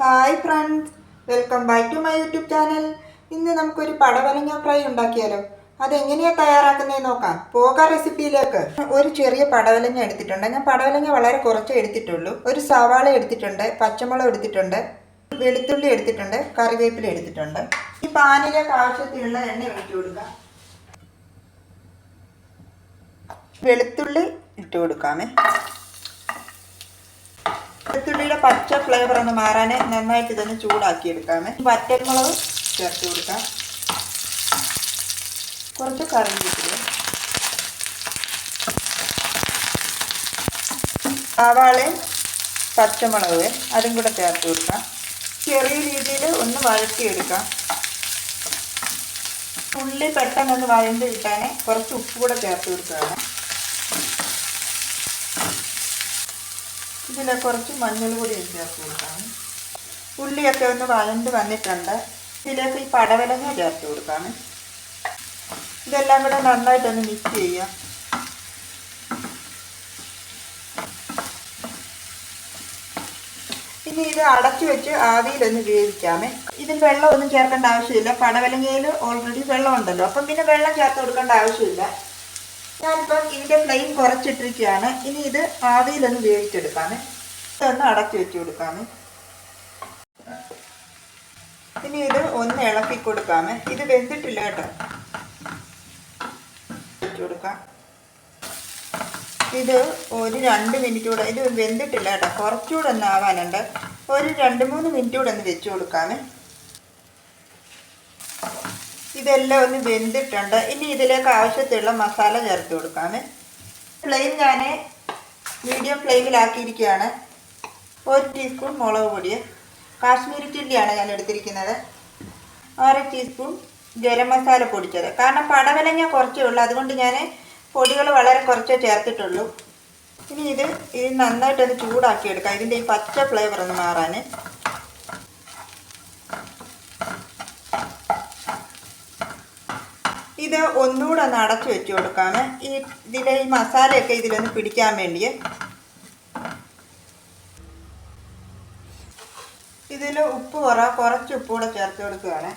Hi friends. Welcome back to my YouTube channel. ഇന്ന് നമുക്കൊരു പടവലങ്ങ ഫ്രൈ ഉണ്ടാക്കിയാലോ? അതെങ്ങനെയാണ് തയ്യാറാക്കുന്നത് നോക്കാം. പോകാം റെസിപ്പിയിലേക്ക്. ഒരു ചെറിയ പടവലങ്ങ എടുത്തിട്ടുണ്ട്. ഞാൻ പടവലങ്ങ വളരെ കുറച്ച് എടുത്തിട്ടുള്ളൂ. ഒരു സവാള എടുത്തിട്ടുണ്ട് പച്ചമുളക് എടുത്തിട്ടുണ്ട് വെളുത്തുള്ളി എടുത്തിട്ടുണ്ട് കറിവേപ്പില എടുത്തിട്ടുണ്ട്. ഈ പാനിലേക്ക് ആവശ്യത്തിനുള്ള എണ്ണ ഒഴിച്ചു കൊടുക്കാം. വെളുത്തുള്ളി ഇട്ട് കൊടുക്കാമേ. വെളുത്തുള്ളിയുടെ പച്ച ഫ്ലേവർ ഒന്ന് മാറാൻ നന്നായിട്ട് ഇതൊന്ന് ചൂടാക്കി എടുക്കാമേ വറ്റൽമുളക് ചേർത്ത് കൊടുക്കാം. കുറച്ച് കറിവേപ്പില. സവാളയും പച്ചമുളക് അതും കൂടെ ചേർത്ത് കൊടുക്കാം. ചെറിയ രീതിയിൽ ഒന്ന് വഴറ്റിയെടുക്കാം. ഉള്ളി പെട്ടെന്നൊന്ന് വഴണ്ട് കിട്ടാൻ കുറച്ച് ഉപ്പ് കൂടെ ചേർത്ത് കൊടുക്കുകയാണ്. ഇതിൽ കുറച്ച് മഞ്ഞൾ പൊടി ചേർത്ത് കൊടുക്കാം ഉള്ളിയൊക്കെ ഒന്ന് വഴണ്ട് വന്നിട്ടുണ്ട്. ഇതിലേക്ക് ഈ പടവലങ്ങ ചേർത്ത് കൊടുക്കാം ഇതെല്ലാം കൂടെ നന്നായിട്ടൊന്ന് മിക്സ് ചെയ്യാം. ഇനി ഇത് അടച്ചു വെച്ച് ആവിയിലൊന്ന് വേവിക്കാമേ. ഇതിൽ വെള്ളമൊന്നും ചേർക്കേണ്ട ആവശ്യമില്ല. പടവലങ്ങയിൽ ഓൾറെഡി വെള്ളം ഉണ്ടല്ലോ. അപ്പം പിന്നെ വെള്ളം ചേർത്ത് കൊടുക്കേണ്ട ആവശ്യമില്ല. ഞാനിപ്പം ഇതിന്റെ ഫ്ലെയിം കുറച്ചിട്ടിരിക്കുകയാണ്. ഇനി ഇത് ആവിയിലൊന്ന് വേവിച്ചെടുക്കാമേ. ഇതൊന്ന് അടച്ചു വെച്ച് കൊടുക്കാമേ. ഇനി ഇത് ഒന്ന് ഇളക്കി കൊടുക്കാമേ. ഇത് വെന്തിട്ടില്ല കേട്ടോ. വെച്ച് കൊടുക്കാം. ഇത് ഒരു രണ്ട് മിനിറ്റ് കൂടെ ഇത് വെന്തിട്ടില്ല കേട്ടോ. കുറച്ചുകൂടെ ഒന്ന് ആവാനുണ്ട്. ഒരു രണ്ട് മൂന്ന് മിനിറ്റ് കൂടെ ഒന്ന് വെച്ച് കൊടുക്കാമേ. ഇതെല്ലാം ഒന്ന് വെന്തിട്ടുണ്ട്. ഇനി ഇതിലേക്ക് ആവശ്യത്തിലുള്ള മസാല ചേർത്ത് കൊടുക്കാമേ ഫ്ലെയിം ഞാൻ മീഡിയം ഫ്ലെയിമിലാക്കിയിരിക്കുകയാണ്. ഒരു ടീസ്പൂൺ മുളക് പൊടി കാശ്മീരി ചില്ലിയാണ് ഞാൻ എടുത്തിരിക്കുന്നത്. അര ടീസ്പൂൺ ഗരം മസാല പൊടിച്ചത്. കാരണം പടവലങ്ങ കുറച്ചേ ഉള്ളൂ. അതുകൊണ്ട് ഞാൻ പൊടികൾ വളരെ കുറച്ചേ ചേർത്തിട്ടുള്ളൂ. ഇനി ഇത് ഇത് നന്നായിട്ടൊന്ന് ചൂടാക്കി എടുക്കാം ഇതിന്റെ ഈ പച്ച ഫ്ലേവർ ഒന്ന് മാറാൻ ഇത് ഒന്നുകൂടെ ഒന്ന് അടച്ചു വെച്ച് കൊടുക്കാം ഈ ഇതിലെ ഈ മസാലയൊക്കെ ഇതിലൊന്ന് പിടിക്കാൻ വേണ്ടി ഇതിൽ ഉപ്പ് കുറ കുറച്ച് ഉപ്പ് കൂടെ ചേർത്ത് കൊടുക്കുകയാണ്.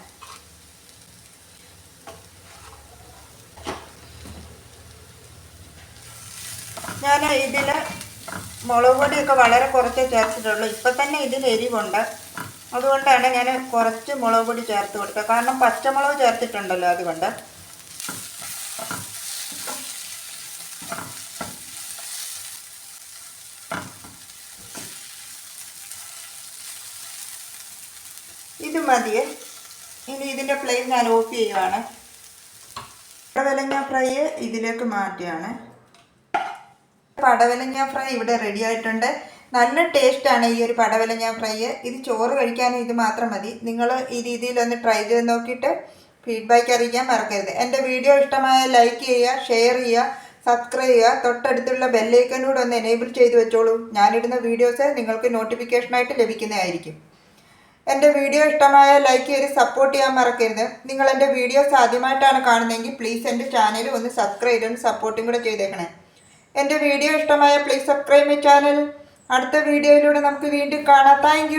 ഞാൻ ഇതിൽ മുളക് പൊടിയൊക്കെ വളരെ കുറച്ചേ ചേർത്തിട്ടുള്ളൂ. ഇപ്പം തന്നെ ഇതിൽ എരിവുണ്ട്. അതുകൊണ്ടാണ് ഞാൻ കുറച്ച് മുളക് പൊടി ചേർത്ത് കൊടുത്തത് കാരണം പച്ചമുളക് ചേർത്തിട്ടുണ്ടല്ലോ അതുകൊണ്ട്. ഇത് മതിയെ. ഇനി ഇതിന്റെ ഫ്ലെയിം ഞാൻ ഓഫ് ചെയ്യുവാണ്. പടവലങ്ങ ഫ്രൈ ഇതിലേക്ക് മാറ്റിയാണ് പടവലങ്ങ ഫ്രൈ ഇവിടെ റെഡി ആയിട്ടുണ്ട്. നല്ല ടേസ്റ്റാണ് ഈ ഒരു പടവലങ്ങ ഫ്രൈ ഇത് ചോറ് കഴിക്കാനും ഇത് മാത്രം മതി. നിങ്ങൾ ഈ രീതിയിലൊന്ന് ട്രൈ ചെയ്ത് നോക്കിയിട്ട് ഫീഡ്ബാക്ക് അറിയിക്കാൻ മറക്കരുത്. എന്റെ വീഡിയോ ഇഷ്ടമായ ലൈക്ക് ചെയ്യുക ഷെയർ ചെയ്യുക സബ്സ്ക്രൈബ് ചെയ്യുക. തൊട്ടടുത്തുള്ള ബെല്ലൈക്കനൂടെ ഒന്ന് എനേബിൾ ചെയ്ത് വെച്ചോളൂ. ഞാനിടുന്ന വീഡിയോസ് നിങ്ങൾക്ക് നോട്ടിഫിക്കേഷനായിട്ട് ലഭിക്കുന്നതായിരിക്കും. എന്റെ വീഡിയോ ഇഷ്ടമായ ലൈക്ക് ചെയ്ത് സപ്പോർട്ട് ചെയ്യാൻ മറക്കരുത്. നിങ്ങൾ എന്റെ വീഡിയോസ് ആദ്യമായിട്ടാണ് കാണുന്നതെങ്കിൽ പ്ലീസ് എന്റെ ചാനൽ ഒന്ന് സബ്സ്ക്രൈബ് ചെയ്തും സപ്പോർട്ടും കൂടെ ചെയ്തേക്കണേ. എന്റെ വീഡിയോ ഇഷ്ടമായ പ്ലീസ് സബ്സ്ക്രൈബ് മൈ ചാനൽ അടുത്ത വീഡിയോയിലൂടെ നമുക്ക് വീണ്ടും കാണാം. താങ്ക്